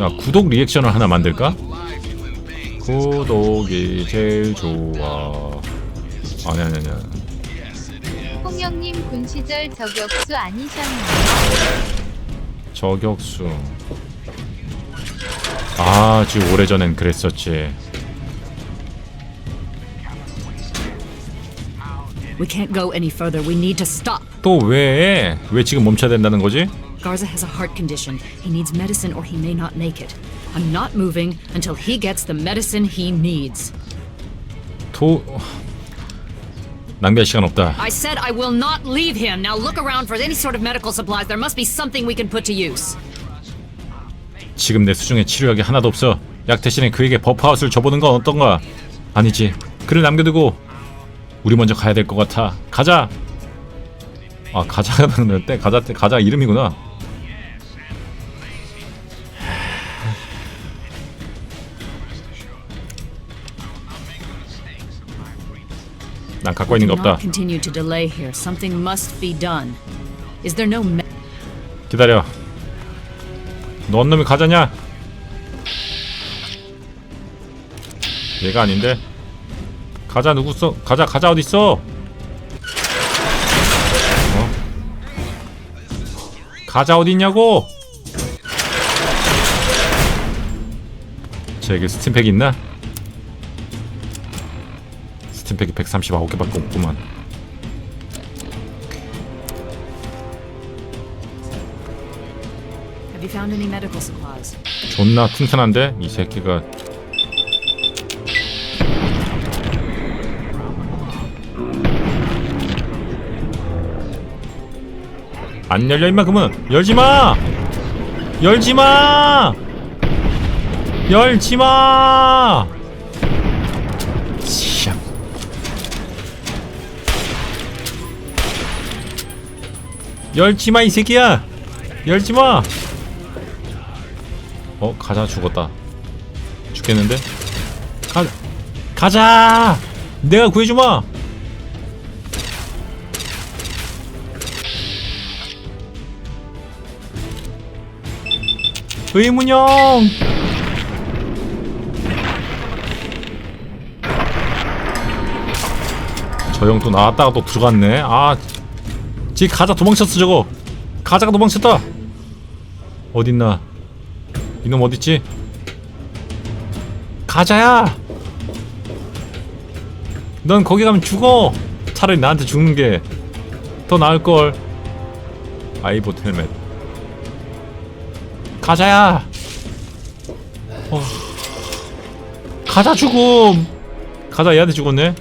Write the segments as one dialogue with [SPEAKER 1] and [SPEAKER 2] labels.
[SPEAKER 1] 야 구독 리액션을 하나 만들까? 구독이 제일 좋아 아니 아니 아니
[SPEAKER 2] 홍영님 군 시절 저격수 아니셨나요?
[SPEAKER 1] 저격수 아주 오래전엔 그랬었지
[SPEAKER 3] We can't go any further. We need to stop.
[SPEAKER 1] 또 왜? 왜 지금 멈춰야 된다는 거지?
[SPEAKER 3] Garza has a heart condition. He needs medicine or he may not make it. I'm not moving until he gets the medicine he needs.
[SPEAKER 1] 도... 낭비할 시간 없다
[SPEAKER 3] I said I will not leave him. Now look around for any sort of medical supplies. There must be something we can put to use.
[SPEAKER 1] 지금 내 수중에 치료약이 하나도 없어 약 대신에 그에게 버프아웃을 줘보는 건 어떤가? 아니지 그를 남겨두고 우리 먼저 가야 될 것 같아 가자 아 가자는 때 가자 때 가자 이름이구나 난 갖고 있는 게 없다
[SPEAKER 3] continue to delay here. Something must be done. Is there no me-
[SPEAKER 1] 기다려 넌 놈이 가자냐 얘가 아닌데 가자 누구 써 가자 가자 어디 있어 어? 가자 어디 있냐고 저에게 스팀팩 있나 스팀팩이 139개밖에 없구만? 존나 튼튼한데? 이 새끼가. 안 열려 임마 그러면 열지마! 열지마! 열지마 열지마 이 새끼야. 열지마. 어 가자. 죽었다. 죽겠는데? 가 가자! 내가 구해주마! 의문형! 저 형 또 나왔다가 또 들어갔네. 아 지금 가자 도망쳤어 저거 가자가 도망쳤다 어딨나 이놈 어딨지? 가자야! 넌 거기 가면 죽어! 차라리 나한테 죽는 게 더 나을걸. 아이봇 헬멧. 가자야! 어. 가자 죽음! 가자 얘한테 죽었네.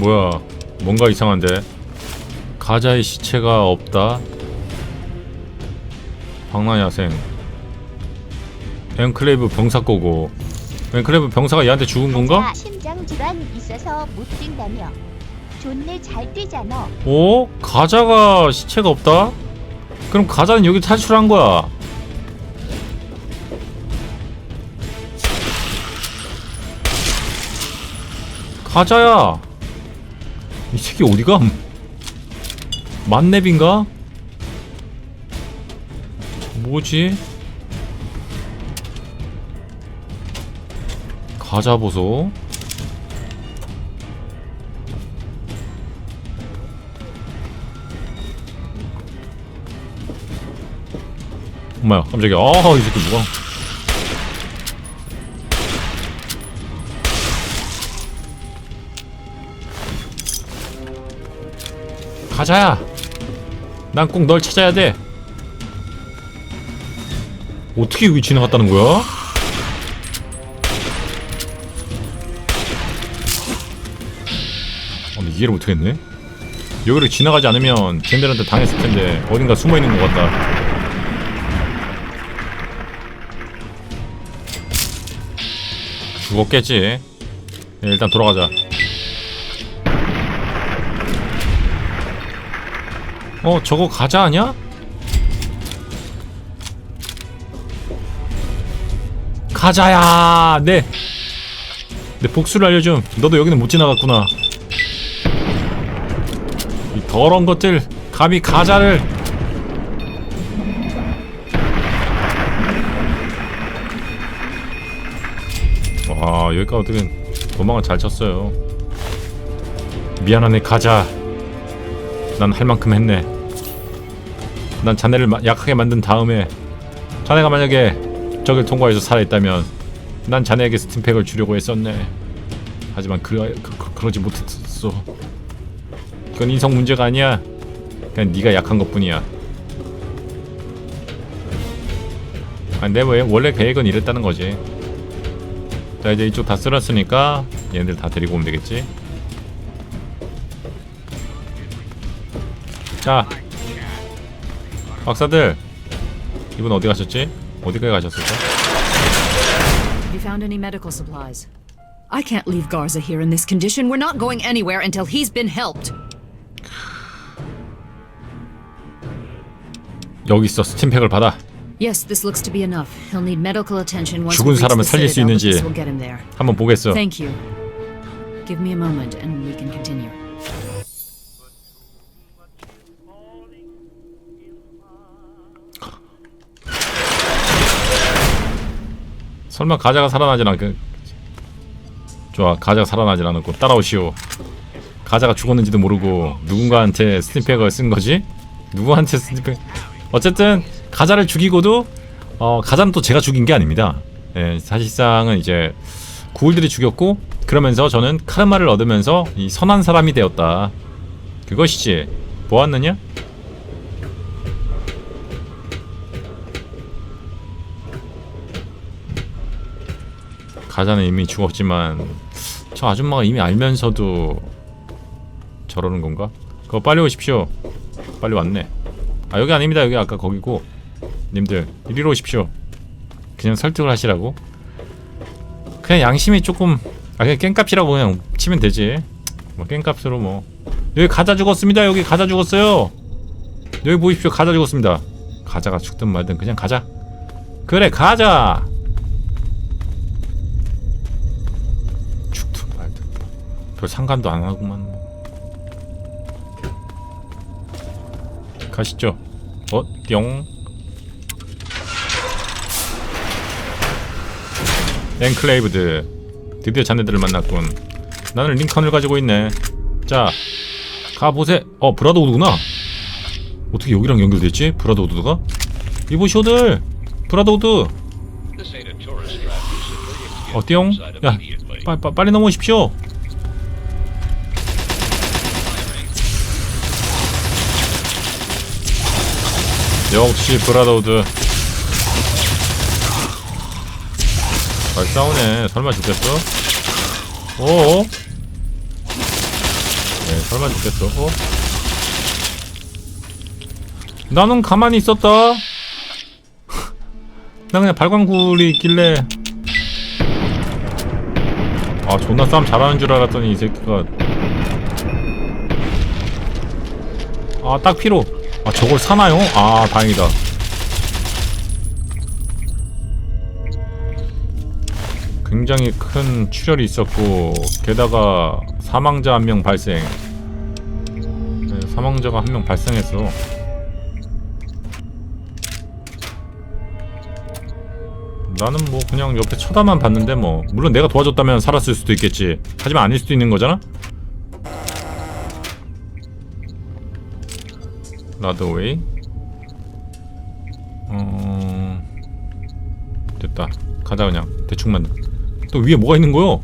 [SPEAKER 1] 뭐야? 뭔가 이상한데. 가자의 시체가 없다. 방랑야생. 앵클레이브 병사 거고. 앵클레이브 병사가 얘한테 죽은 건가?
[SPEAKER 4] 가자 심장 질환 있어서 못 뛴다며. 존내 잘 뛰잖아.
[SPEAKER 1] 오? 가자가 시체가 없다? 그럼 가자는 여기 탈출한 거야. 가자야. 이 새끼 어디가? 만렙인가? 뭐지? 가자 보소. 엄마야 깜짝이야 아이 새끼 누가 가자야. 난 꼭 널 찾아야 돼. 어떻게 여기 지나갔다는 거야? 아, 이해를 못하겠네. 여기를 지나가지 않으면 쟤들한테 당했을 텐데 어딘가 숨어 있는 것 같다. 죽었겠지? 예, 일단 돌아가자 어 저거 가자 아냐? 가자야. 내, 내 복수를 알려줌. 너도 여기는 못 지나갔구나. 이 더러운 것들 감히 가자를. 와 여기까지 어떻게 도망을 잘 쳤어요. 미안하네 가자 난 할 만큼 했네. 난 자네를 마- 약하게 만든 다음에 자네가 만약에 적을 통과해서 살아있다면 난 자네에게 스팀팩을 주려고 했었네. 하지만 그, 그, 그 그 러지 못했어. 그건 인성 문제가 아니야. 그냥 네가 약한 것뿐이야. 아니 내 왜- 원래 계획은 이랬다는 거지? 자 이제 이쪽 다 쓸었으니까 얘네들 다 데리고 오면 되겠지 자 박사들 이분 어디 가셨지? 어디까지 가셨을까?
[SPEAKER 3] Have you found any medical supplies? I can't leave Garza here in this condition. We're not going anywhere until he's been helped.
[SPEAKER 1] 여기 있어 스팀팩을 받아
[SPEAKER 3] Yes, this looks to be enough. He'll need medical attention once
[SPEAKER 1] 죽은
[SPEAKER 3] we reach
[SPEAKER 1] 사람을
[SPEAKER 3] the
[SPEAKER 1] 살릴 수
[SPEAKER 3] Citadel, but
[SPEAKER 1] 있는지.
[SPEAKER 3] this will get him there.
[SPEAKER 1] 한번 보겠어
[SPEAKER 3] Thank you. Give me a moment and we can continue.
[SPEAKER 1] 설마 가자가 살아나질 않겠 좋아 가자가 살아나질 않았고 따라오시오. 가자가 죽었는지도 모르고 누군가한테 스팀팩을 쓴 거지? 누구한테 스팀팩 어쨌든 가자를 죽이고도 어 가자는 또 제가 죽인 게 아닙니다. 예, 사실상은 이제 구울들이 죽였고 그러면서 저는 카르마를 얻으면서 이 선한 사람이 되었다. 그것이지. 보았느냐? 가자는 이미 죽었지만 저 아줌마가 이미 알면서도 저러는 건가? 그거 빨리 오십시오. 빨리 왔네. 아 여기 아닙니다. 여기 아까 거기고. 님들 이리로 오십시오. 그냥 설득을 하시라고. 그냥 양심이 조금 아 그냥 깽값이라고 그냥 치면 되지. 뭐 깽값으로 뭐 여기 가자 죽었습니다. 여기 가자 죽었어요. 여기 보십시오. 가자 죽었습니다. 가자가 죽든 말든 그냥 가자. 그래 가자. 별 상관도 안 하구만. 뭐. 가시죠. 어? 뿅. 엔클레이브드. 드디어 자네들을 만났군. 나는 링컨을 가지고 있네. 자 가보세. 어 브라더우드구나. 어떻게 여기랑 연결됐지? 브라더우드가? 이보시오들! 브라더우드! 어 띠용? 야 빠, 빠, 빨리 넘어오십시오 역시 브라더우드. 잘 싸우네. 설마 죽겠어? 어어? 네 설마 죽겠어. 어? 나는 가만히 있었다. 나 그냥 발광굴이 있길래. 아 존나 싸움 잘하는 줄 알았더니 이 새끼가. 아딱 필요 아 저걸 사나요? 아 다행이다. 굉장히 큰 출혈이 있었고 게다가 사망자 한 명 발생. 네, 사망자가 한 명 발생했어. 나는 뭐 그냥 옆에 쳐다만 봤는데 뭐 물론 내가 도와줬다면 살았을 수도 있겠지. 하지만 아닐 수도 있는 거잖아 라드웨이 어... 됐다. 가자 그냥. 대충만 또 위에 뭐가 있는 거요?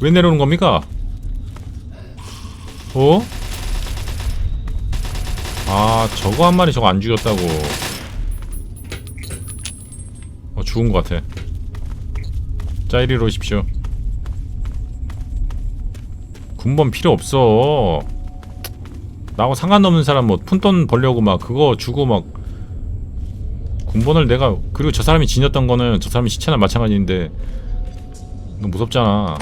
[SPEAKER 1] 왜 내려오는 겁니까? 어? 아 저거 한 마리 저거 안 죽였다고. 어 죽은 것 같아. 자 이리로 오십시오. 군번 필요 없어 나하고 상관없는 사람 뭐 푼돈 벌려고 막 그거 주고 막 군번을 내가 그리고 저 사람이 지녔던 거는 저 사람이 시체나 마찬가지인데 너무 무섭잖아.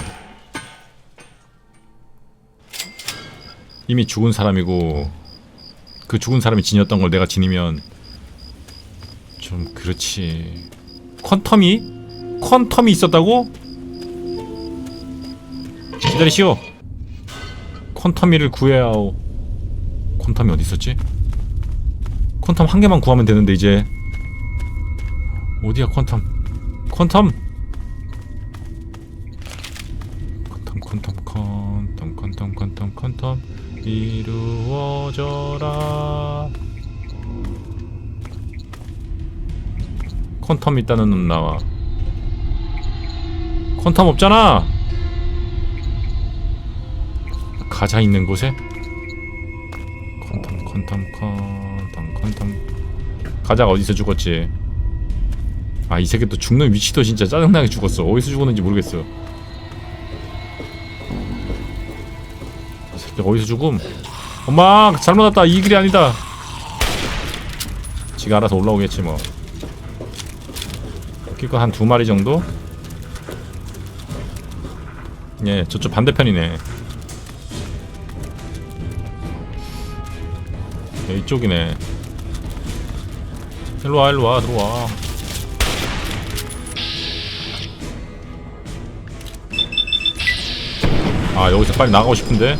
[SPEAKER 1] 이미 죽은 사람이고 그 죽은 사람이 지녔던 걸 내가 지니면 좀 그렇지. 퀀텀이? 퀀텀이 있었다고? 기다리시오. 퀀텀이를 구해야 하오 콘텀이 어디 있었지? 콘텀 한 개만 구하면 되는데 이제 어디야 콘텀? 콘텀? 콘텀 콘텀 콘텀 콘텀 콘텀 콘탐 이루어져라 콘텀 있다는 놈 나와 콘텀 없잖아 가자 있는 곳에 퀀텀 퀀텀 퀀텀 가자가 어디서 죽었지? 아 이 새끼 또 죽는 위치도 진짜 짜증나게 죽었어. 어디서 죽었는지 모르겠어. 이 새끼 어디서 죽음? 엄마 잘못 왔다. 이 길이 아니다. 지가 알아서 올라오겠지 뭐. 기껏 한 두 마리 정도? 예 저쪽 반대편이네 이쪽이네. 일로와 일로와 들어와. 아 여기서 빨리 나가고 싶은데?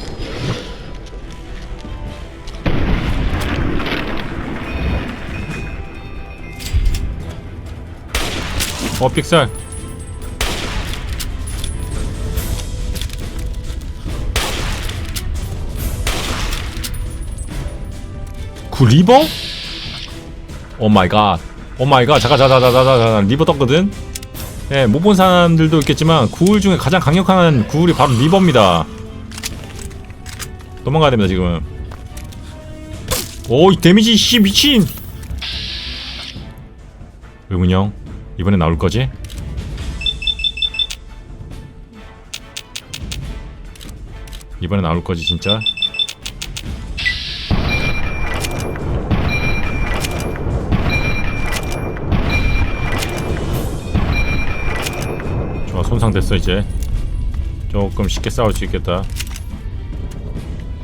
[SPEAKER 1] 어 픽셀 그 리버? 오 마이 갓. 오 마이 갓. 잠깐 잠깐 잠깐 잠깐 잠깐 리버 떴거든. 예, 못 본 사람들도 있겠지만 구울 중에 가장 강력한 구울이 바로 리버입니다. 도망가야 됩니다 지금. 오 이 데미지 씨 미친. 의문형 이번에 나올 거지? 이번에 나올 거지 진짜? 손상됐어 이제. 조금 쉽게 싸울 수 있겠다.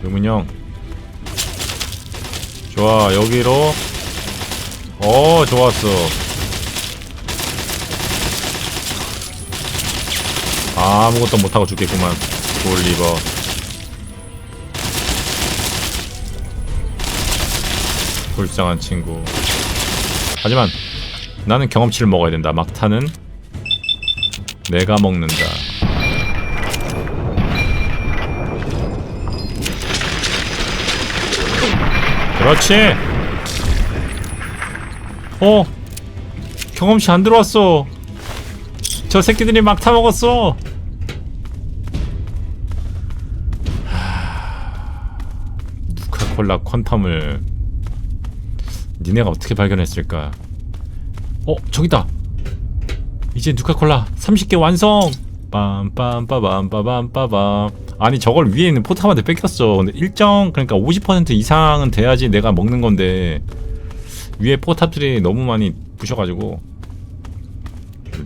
[SPEAKER 1] 의문형. 좋아 여기로. 어 좋았어. 아무것도 못하고 죽겠구만 돌리버. 불쌍한 친구. 하지만 나는 경험치를 먹어야 된다. 막타는 내가 먹는다. 그렇지. 어 경험치 안 들어왔어. 저 새끼들이 막 타먹었어. 누카콜라 퀀텀을 니네가 어떻게 발견했을까? 어 저기다 이제 누카콜라 30개 완성! 빰빰빠밤빠밤빠밤 아니 저걸 위에 있는 포탑한테 뺏겼어. 근데 일정 그러니까 50% 이상은 돼야지 내가 먹는 건데. 위에 포탑들이 너무 많이 부셔가지고.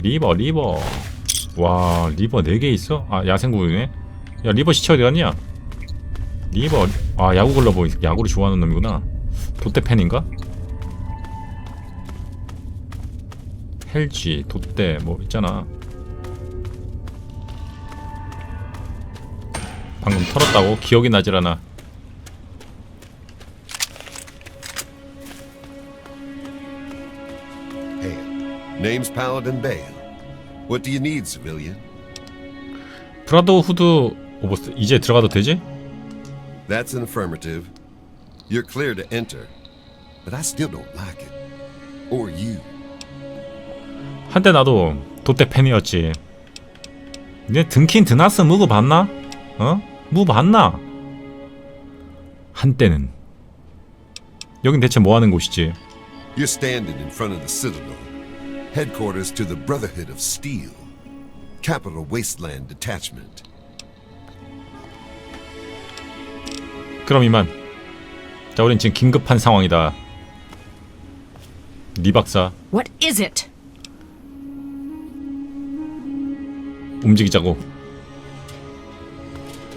[SPEAKER 1] 리버 리버. 와 리버 4개 있어? 아 야생구이네. 야 리버 시체 어디 갔냐? 리버 아 야구 글러버 야구를 좋아하는 놈이구나. 돛대 팬인가? 헬지 돛대 뭐 있잖아 방금 털었다고? 기억이 나질 않아.
[SPEAKER 5] Name's Paladin Bale. What do you need, civilian?
[SPEAKER 1] 브라더 후드 오버스 이제 들어가도 되지?
[SPEAKER 5] That's an affirmative. You're clear to enter, but I still don't like it. Or you.
[SPEAKER 1] 한때 나도 돛대 팬이었지 내 등킨 드나스 무브 봤나? 어? 무브 봤나? 한때는 여긴 대체 뭐하는 곳이지?
[SPEAKER 5] You're standing in front of the Citadel, headquarters to the Brotherhood of Steel, Capital Wasteland Detachment.
[SPEAKER 1] 그럼 이만 자 우린 지금 긴급한 상황이다 리 박사
[SPEAKER 3] What is it?
[SPEAKER 1] 움직이자고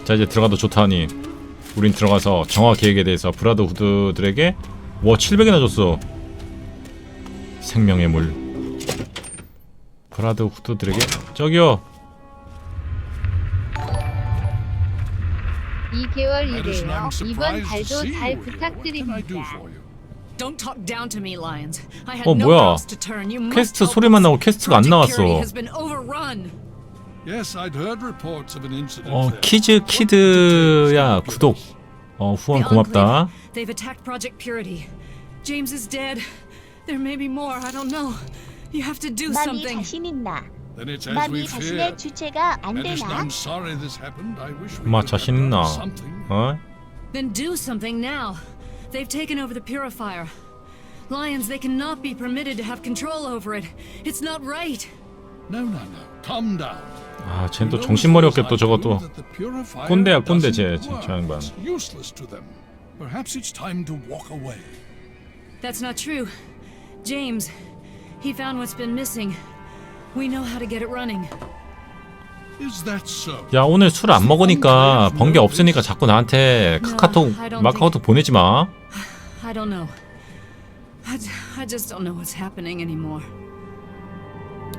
[SPEAKER 1] 자 이제 들어가도 좋다니 우린 들어가서 정화 계획에 대해서 브라더 후드들에게 와 700이나 줬어 생명의 물 브라드 후드들에게 저기요
[SPEAKER 2] 2개월
[SPEAKER 6] Madison,
[SPEAKER 2] 이래요.
[SPEAKER 6] I'm
[SPEAKER 2] 이번
[SPEAKER 6] surprised to
[SPEAKER 2] 달도 잘 부탁드립니다.
[SPEAKER 1] 어, 뭐야. 퀘스트 소리만. 나오고 퀘스트가 안 나왔어. 어
[SPEAKER 6] there.
[SPEAKER 1] 키즈 키드야 구독 어 후원
[SPEAKER 3] The
[SPEAKER 1] 고맙다
[SPEAKER 3] Enclave, They've attacked Project Purity. James is dead. There may be more. I don't know. You have to do
[SPEAKER 4] 맘이
[SPEAKER 3] something.
[SPEAKER 4] 자신 있나?
[SPEAKER 6] Then it's as
[SPEAKER 4] 맘이
[SPEAKER 6] we
[SPEAKER 4] 자신의
[SPEAKER 6] feared.
[SPEAKER 4] 주체가 안
[SPEAKER 6] Madison,
[SPEAKER 4] 되나?
[SPEAKER 6] I'm sorry this happened. I wish we
[SPEAKER 1] 엄마
[SPEAKER 6] could have
[SPEAKER 1] 자신
[SPEAKER 6] done
[SPEAKER 1] 있나
[SPEAKER 6] something.
[SPEAKER 1] 어
[SPEAKER 3] Then do something now. They've taken over the purifier. Lions, they cannot be permitted to have control over it. It's not right.
[SPEAKER 6] No, no, no. Calm down.
[SPEAKER 1] 아, 쟤는 또 정신머리 없게 또 저것도 꼰대야, 꼰대, 쟤, 쟤, 저 양반.
[SPEAKER 6] Perhaps it's time to walk away.
[SPEAKER 3] That's not true. James, he found what's been missing. We know how to get it running.
[SPEAKER 6] Is that so?
[SPEAKER 1] 야 오늘 술 안 먹으니까 번개 없으니까 자꾸 나한테 카카오톡 마카오톡 보내지 마.
[SPEAKER 3] I don't know. I just don't know what's happening anymore.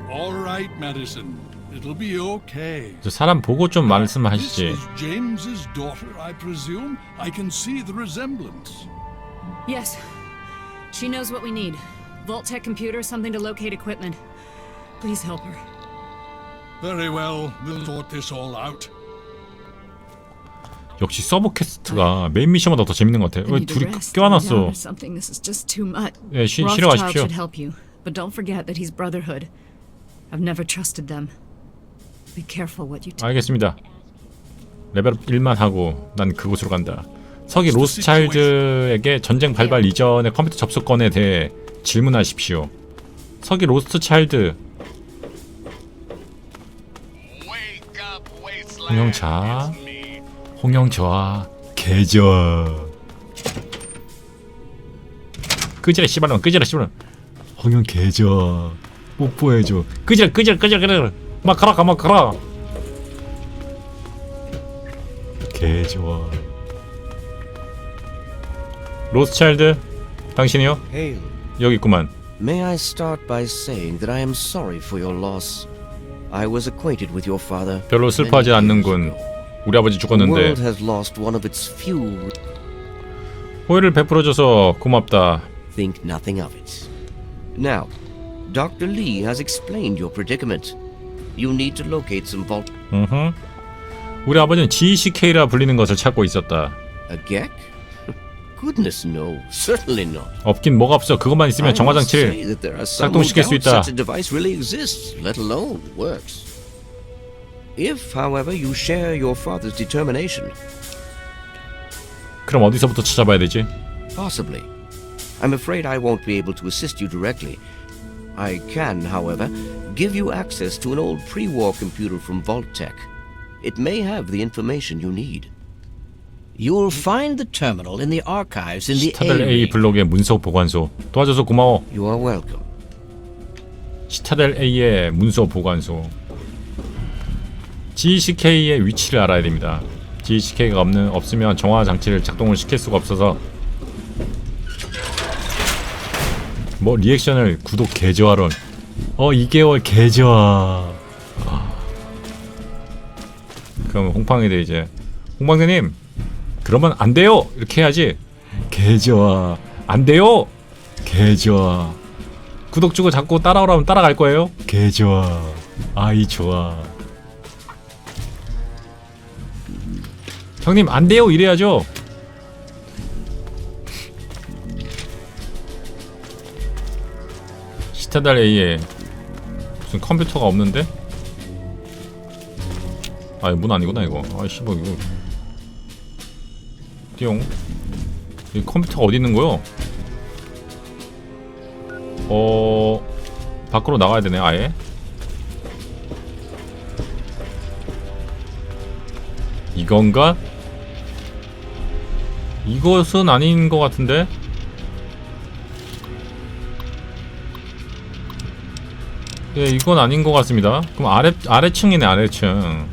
[SPEAKER 6] All right, Madison. It'll be okay.
[SPEAKER 1] 저 사람 보고 좀
[SPEAKER 6] This
[SPEAKER 1] 말씀하시지.
[SPEAKER 6] is James's daughter, I presume. I can see the resemblance.
[SPEAKER 3] Yes. She knows what we need. Vault Tech computer, something to locate equipment. Please help her.
[SPEAKER 6] Very well. We'll sort this all out.
[SPEAKER 1] 역시 서브 퀘스트가 메인 미션보다 더 재밌는 것 같아.
[SPEAKER 3] I
[SPEAKER 1] 왜
[SPEAKER 3] need to
[SPEAKER 1] 둘이
[SPEAKER 3] rest,
[SPEAKER 1] 껴안았어?
[SPEAKER 3] lie down or something. This is just too much.
[SPEAKER 1] 예, 쉬, 쉬러
[SPEAKER 3] Rothschild
[SPEAKER 1] 가십시오.
[SPEAKER 3] should help you, but don't forget that he's Brotherhood. I've never trusted them.
[SPEAKER 1] 알겠습니다. 레벨업 1만 하고 난 그곳으로 간다. 서기 로스차일드에게 전쟁 발발 이전의 컴퓨터 접속권에 대해 질문하십시오. 서기 로스차일드. 홍영자 홍영자 개저 끄지라 씨발놈 끄지라 씨발놈. 홍영 개저 뽀뽀해줘. 끄지라 끄지라 끄지라 끄지라 막 가라 가막 가라 개 좋아 로스차일드 당신이요?
[SPEAKER 7] Hail.
[SPEAKER 1] 여기 있구만
[SPEAKER 7] May I start by saying that I am sorry for your loss. I was acquainted with your father.
[SPEAKER 1] 별로 슬퍼하지 않는군. 우리 아버지
[SPEAKER 7] The world
[SPEAKER 1] 죽었는데
[SPEAKER 7] has lost one of its few.
[SPEAKER 1] 호의를 베풀어줘서 고맙다
[SPEAKER 7] Think nothing of it. Now, Dr. Lee has explained your predicament. You need to locate some vault.
[SPEAKER 1] 으흠. 우리 아버지는 GCK라 불리는 것을 찾고 있었다
[SPEAKER 7] A geck? Goodness, no. Certainly not.
[SPEAKER 1] 없긴 뭐가 없어 그것만 있으면
[SPEAKER 7] I must say
[SPEAKER 1] 정화장치를
[SPEAKER 7] that there are some who
[SPEAKER 1] 작동시킬 수
[SPEAKER 7] doubt
[SPEAKER 1] 있다.
[SPEAKER 7] such a device really exists, let alone works. If, however, you share your father's determination,
[SPEAKER 1] 그럼 어디서부터 찾아봐야 되지?
[SPEAKER 7] Possibly. I'm afraid I won't be able to assist you directly. I can, however, give you access to an old pre war computer from Vault-Tec. It may have the information you need.
[SPEAKER 8] You'll find the terminal in the archives in the
[SPEAKER 1] 시타델
[SPEAKER 8] A.
[SPEAKER 1] 블록의 문서 보관소 도와줘서 고마워
[SPEAKER 7] You are welcome.
[SPEAKER 1] 시타델 A의 문서 보관소 GCK의 위치를 알아야 됩니다 GCK가 없는, 없으면 정화 장치를 작동을 시킬 수가 없어서 뭐 리액션을 구독 개저하론 어 2개월 개저 아. 그럼 홍팡이들 이제 홍방대님 그러면 안 돼요 이렇게 해야지 개저 안 돼요 개저 구독 주고 자꾸 따라오라면 따라갈 거예요? 개 좋아. 아이 좋아. 형님 안 돼요 이래야죠. 시타달 A에 무슨 컴퓨터가 없는데? 아, 문 아니구나 이거. 아이씨 뭐 이거. 띠용. 이 컴퓨터가 어디 있는 거요? 어 밖으로 나가야 되네 아예 이건가? 이것은 아닌 것 같은데 예 이건 아닌 것 같습니다. 그럼 아래 아래층이네 아래층.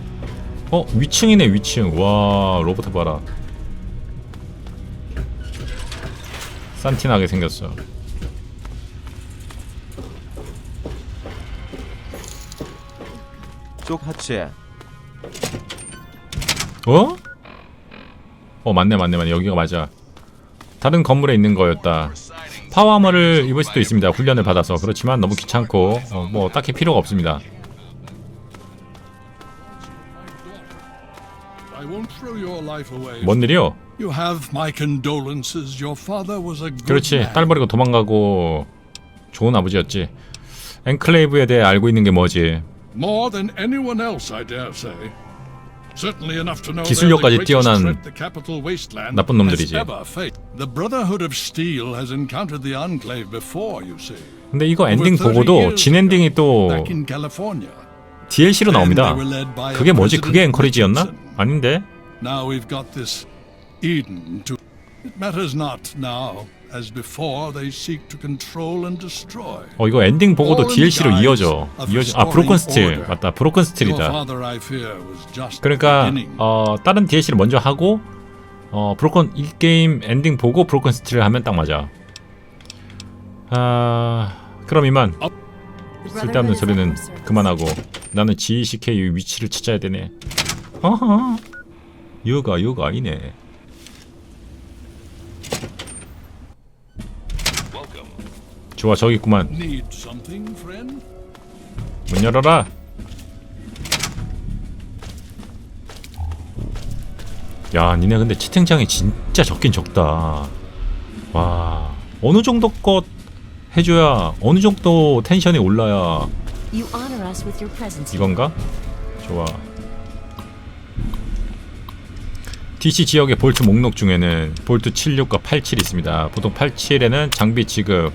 [SPEAKER 1] 어 위층이네 위층. 와 로봇 봐라. 산티나게 생겼어.
[SPEAKER 9] 쪽 하체.
[SPEAKER 1] 어? 어 맞네 맞네 맞네. 여기가 맞아. 다른 건물에 있는 거였다 파워아머를 입을 수도 있습니다 훈련을 받아서 그렇지만 너무 귀찮고 어, 뭐 딱히 필요가 없습니다. 뭔 일이요? 그렇지. 딸 버리고 도망가고 좋은 아버지였지 엔클레이브에 대해 알고 있는 게 뭐지
[SPEAKER 6] More than anyone else, I dare say.
[SPEAKER 1] 기술력까지 뛰어난 나쁜 놈들이지. 근데 이거 엔딩
[SPEAKER 6] 30
[SPEAKER 1] 보고도 진 엔딩이 또. DLC로 나옵니다 그게 뭐지? 그게?
[SPEAKER 6] Richardson.
[SPEAKER 1] 아닌데?
[SPEAKER 6] As before, they seek to control and destroy.
[SPEAKER 1] 어 이거 엔딩 보고도 DLC로 이어져 이어져 아 브로큰 스틸. 맞다 브로큰 스틸이다 그러니까. 어 다른 DLC를 먼저 하고 어 브로큰 이 게임 엔딩 보고 브로큰 스틸을 하면 딱 맞아 아 그럼 이만 쓸데없는 소리는. 그만하고 나는 GCK 위치를 찾아야 되네 어허 여가 여가 아니네 좋아 저기 있구만? 문 열어라 야 니네 근데 채팅창이 진짜 적긴 적다 와 어느 정도 것 해줘야 어느 정도 텐션이 올라야
[SPEAKER 2] You honor us with your presence.
[SPEAKER 1] 이건가? 좋아. DC 지역의 볼트 목록 중에는 볼트 76과 87이 있습니다. 보통 87에는 장비 지급,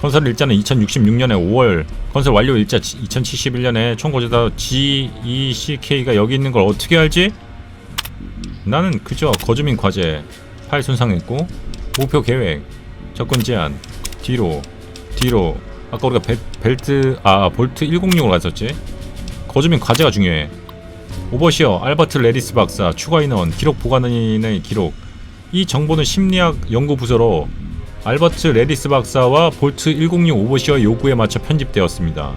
[SPEAKER 1] 건설 일자는 2066년에 5월, 건설 완료 일자 2071년에 총고지다 GECK가 여기 있는 걸 어떻게 알지? 나는 그저 거주민 과제, 파일 손상했고, 목표 계획, 접근 제한, 뒤로, 뒤로. 아까 우리가 벨, 벨트, 아 볼트 106으로 갔었지. 거주민 과제가 중요해. 오버시어, 알버트 레디스 박사, 추가 인원, 기록 보관인의 기록. 이 정보는 심리학 연구 부서로 알버트 레디스 박사와 볼트 106 오버시어 요구에 맞춰 편집되었습니다.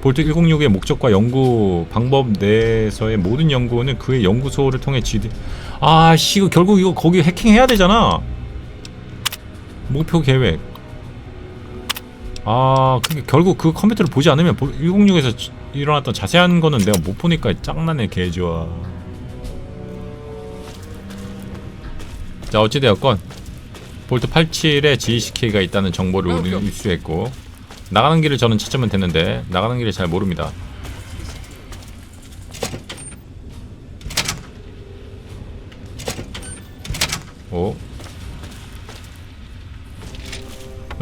[SPEAKER 1] 볼트 106의 목적과 연구 방법 내에서의 모든 연구는 그의 연구소를 통해 지대. 아, 씨, 이거 결국 이거 거기 해킹해야 되잖아. 목표 계획. 아, 그게 결국 그 컴퓨터를 보지 않으면 106에서 일어났던 자세한 거는 내가 못 보니까 짱나네 개 좋아. 자 어찌되었건 볼트 87에 GCK가 있다는 정보를 우리는 입수했고 나가는 길을 저는 찾으면 되는데 나가는 길을 잘 모릅니다. 오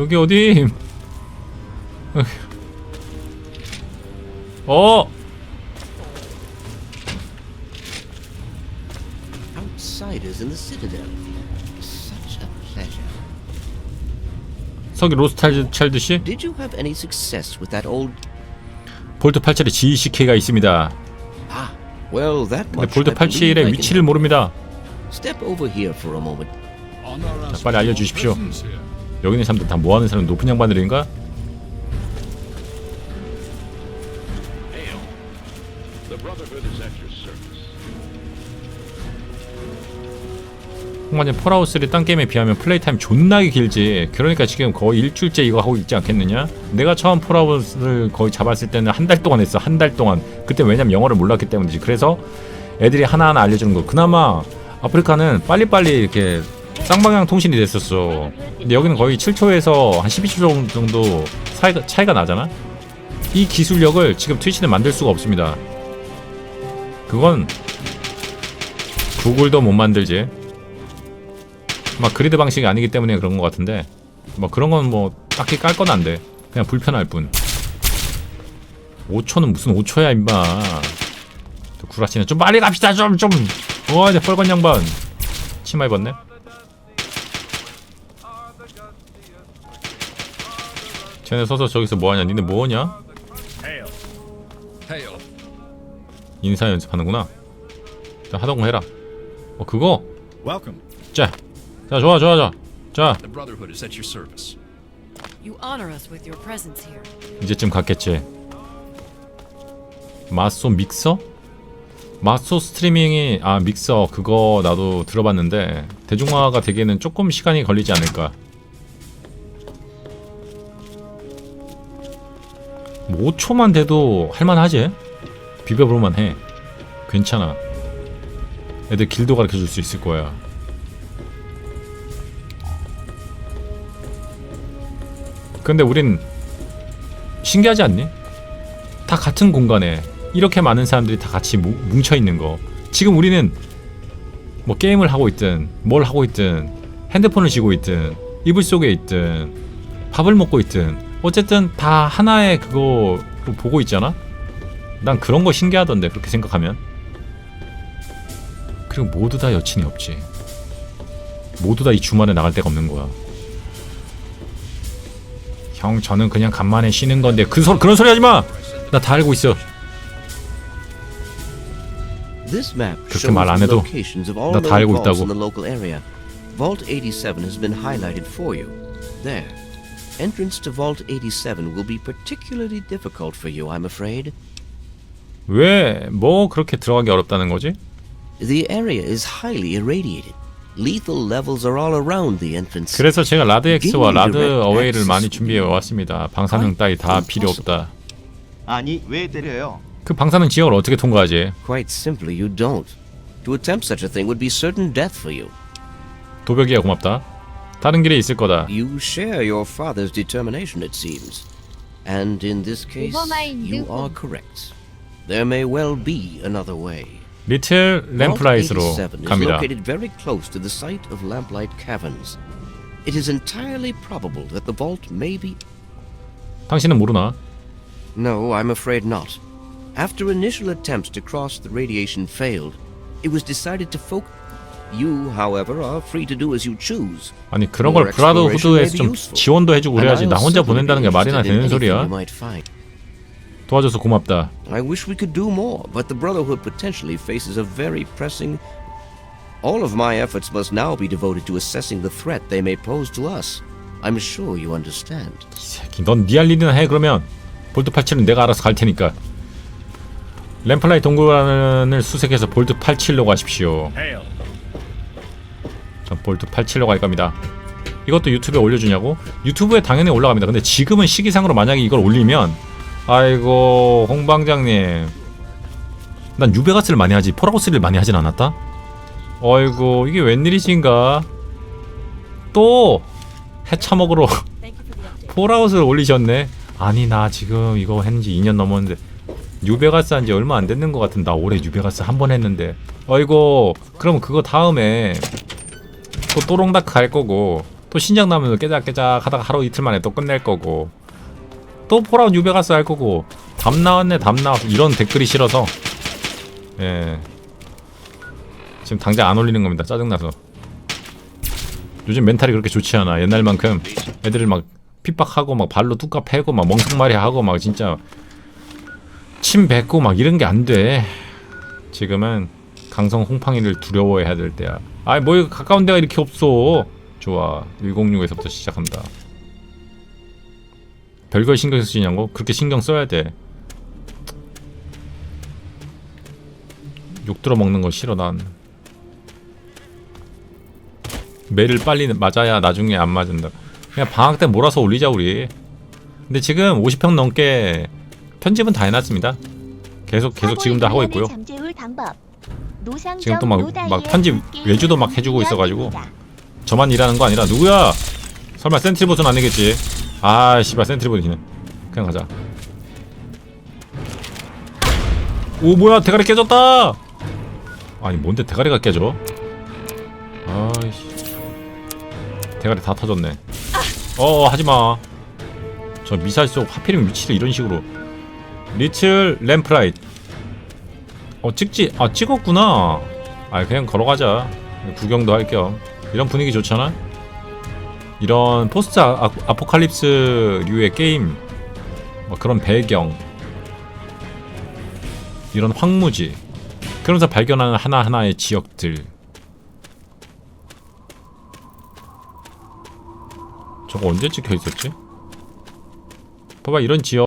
[SPEAKER 1] 여기 어디? 어
[SPEAKER 7] Outsiders in the Citadel.
[SPEAKER 1] 서기 로스탈드 찰드 씨
[SPEAKER 7] Did you have any success with that old...
[SPEAKER 1] 볼트 87에 GCK가 있습니다.
[SPEAKER 7] Ah, well, that
[SPEAKER 1] 근데
[SPEAKER 7] much
[SPEAKER 1] 볼트
[SPEAKER 7] I believe I
[SPEAKER 1] 87의
[SPEAKER 7] can
[SPEAKER 1] 위치를. 모릅니다.
[SPEAKER 7] Step over here for a moment.
[SPEAKER 6] Honor us
[SPEAKER 1] 빨리 알려주십시오. 여기 있는 사람들 다 뭐하는 사람 높은 양반들인가? 홍만님 폴아웃3 딴 게임에 비하면 플레이 타임 존나게 길지. 그러니까 지금 거의 일주일째 이거 하고 있지 않겠느냐? 내가 처음 폴아웃을 거의 잡았을 때는 한 달 동안 했어 한 달 동안. 그때 왜냐면 영어를 몰랐기 때문이지. 그래서 애들이 하나하나 알려주는 거. 그나마 아프리카는 빨리빨리 이렇게 쌍방향 통신이 됐었어. 근데 여기는 거의 7초에서 한 12초 정도 차이가, 차이가 나잖아? 이 기술력을 지금 트위치는 만들 수가 없습니다. 그건 구글도 못 만들지 막 그리드 방식이 아니기 때문에 그런 것 같은데 뭐 그런 건 뭐 딱히 깔 건 안 돼. 그냥 불편할 뿐. 5초는 무슨 5초야 임마. 또 구라치는 좀 빨리 갑시다 좀좀와 이제 뻘건 양반. 치마 입었네? 쟤네 서서 저기서 뭐하냐? 니네 뭐하냐. 인사 연습하는구나. 자 하던 거 해라. 어 그거. 자, 자 좋아 좋아 좋아 자
[SPEAKER 10] The Brotherhood is at your service.
[SPEAKER 3] You honor us with your presence here.
[SPEAKER 1] 이제쯤 갔겠지 마소 믹서? 마소 스트리밍이 아 믹서 그거 나도 들어봤는데 대중화가 되기에는 조금 시간이 걸리지 않을까 뭐 5초만 돼도 할만하지? 비벼볼만 해 괜찮아 애들 길도 가르쳐줄 수 있을 거야 근데 우린 신기하지 않니? 다 같은 공간에 이렇게 많은 사람들이 다 같이 뭉- 뭉쳐 있는 거. 지금 우리는 뭐 게임을 하고 있든 뭘 하고 있든 핸드폰을 쥐고 있든 이불 속에 있든 밥을 먹고 있든 어쨌든 다 하나의 그거로 보고 있잖아. 난 그런 거 신기하던데 그렇게 생각하면. 그리고 모두 다 여친이 없지. 모두 다 이 주말에 나갈 데가 없는 거야. 형 저는 그냥 간만에 쉬는 건데 그 소, 그런 소리 하지 마. 나 다 알고 있어. 그렇게 말 안 해도 나다
[SPEAKER 7] known
[SPEAKER 1] 알고 있다고.
[SPEAKER 7] Vault 87 has been highlighted for you. There. Entrance to Vault 87 will be particularly difficult for you, I'm afraid.
[SPEAKER 1] 왜 뭐 그렇게 들어가기 어렵다는 거지?
[SPEAKER 7] The area is highly irradiated. Lethal levels are all around the entrance.
[SPEAKER 1] 그래서 제가 라드 X와
[SPEAKER 7] Gaining
[SPEAKER 1] 라드
[SPEAKER 7] direct
[SPEAKER 1] 어웨이를
[SPEAKER 7] access
[SPEAKER 1] 많이
[SPEAKER 7] will
[SPEAKER 1] 준비해
[SPEAKER 7] be
[SPEAKER 1] 왔습니다. 방사능 따위 다 필요 없다.
[SPEAKER 9] 아니 왜 때려요?
[SPEAKER 1] 그 방사능 지역을 어떻게 통과하지?
[SPEAKER 7] Quite simply, you don't. To attempt such a thing would be certain death for you.
[SPEAKER 1] 도벽이야 고맙다. 다른 길에 있을 거다.
[SPEAKER 7] You share your father's determination, it seems. And in this case, you are correct. There may well be another way.
[SPEAKER 1] 리틀
[SPEAKER 7] Vault
[SPEAKER 1] 램플라이트로
[SPEAKER 7] 87 is
[SPEAKER 1] 갑니다.
[SPEAKER 7] located very close to the site of Lamplight Caverns. It is entirely probable that the vault may be.
[SPEAKER 1] 당신은 모르나?
[SPEAKER 7] No, I'm afraid not. After initial attempts to cross the radiation failed, it was decided to focus. You, however, are free to do as you choose.
[SPEAKER 1] 아니 그런 걸 브라더후드에서 좀 지원도 해주고 그래야지
[SPEAKER 7] And
[SPEAKER 1] 나
[SPEAKER 7] I'll
[SPEAKER 1] 혼자
[SPEAKER 7] certainly
[SPEAKER 1] 보낸다는 게
[SPEAKER 7] be
[SPEAKER 1] 말이나
[SPEAKER 7] interested in
[SPEAKER 1] 되는
[SPEAKER 7] anything
[SPEAKER 1] 소리야. 도와줘서 고맙다.
[SPEAKER 7] I wish we could do more, but the Brotherhood potentially faces a very pressing. All of my efforts must now be devoted to assessing the threat they may pose to us. I'm sure you understand.
[SPEAKER 1] 이 새끼 넌니할 일이나 해 그러면 볼트 87은 내가 알아서 갈 테니까. 램플라이 동굴안을 수색해서 볼트 87로 가십시오. 전 볼트 87로 갈 겁니다. 이것도 유튜브에 올려주냐고? 유튜브에 당연히 올라갑니다. 근데 지금은 시기상으로 만약에 이걸 올리면 아이고 홍방장님 난 유베가스를 많이 하지 포라고스를 많이 하진 않았다? 어이구 이게 웬일이신가? 또 해쳐먹으러 폴아웃을 올리셨네. 아니 나 지금 이거 했는지 2년 넘었는데 뉴베가스 한 지 얼마 안 됐는 것 같은 나 올해 뉴베가스 한 번 했는데. 어이고 그럼 그거 다음에 또 또롱다크 갈 거고 또 신작 나면 깨작깨작 하다가 하루 이틀 만에 또 끝낼 거고 또 폴아웃 뉴베가스 할 거고 답 나왔네 답 나왔어 이런 댓글이 싫어서 예 지금 당장 안 올리는 겁니다 짜증나서 요즘 멘탈이 그렇게 좋지 않아 옛날만큼 애들을 막 핍박하고 막 발로 뚜까 패고 막 멍석말이 하고 막 진짜 침 뱉고 막 이런 게 안 돼. 지금은 강성 홍팡이를 두려워해야 될 때야. 아이 뭐 가까운 데가 이렇게 없어. 좋아. 106에서부터 시작한다. 별걸 신경 쓰시냐고? 그렇게 신경 써야 돼. 욕 들어 먹는 거 싫어 난. 매를 빨리 맞아야 나중에 안 맞은다. 그냥 방학 때 몰아서 올리자 우리. 근데 지금 50평 넘게 편집은 다 해놨습니다. 계속 계속 지금도 하고 있고요. 지금 또 막- 막 편집 외주도 막 해주고 있어가지고. 저만 일하는 거 아니라 누구야? 설마 센트리버스는 아니겠지? 아 씨발 센트리버스는 그냥 가자. 오 뭐야 대가리 깨졌다. 아니 뭔데 대가리가 깨져? 아이씨 대가리 다 터졌네. 어 하지마. 저 미사일 속 하필이면 위치를 이런 식으로. 리틀 램프라이트. 어 찍지 아 찍었구나. 아 그냥 걸어가자. 구경도 할 겸. 이런 분위기 좋잖아. 이런 포스트 아, 아포칼립스류의 게임, 뭐 그런 배경, 이런 황무지, 그러면서 발견하는 하나 하나의 지역들. 저거 언제 찍혀 있었지? 봐봐 이런 지역.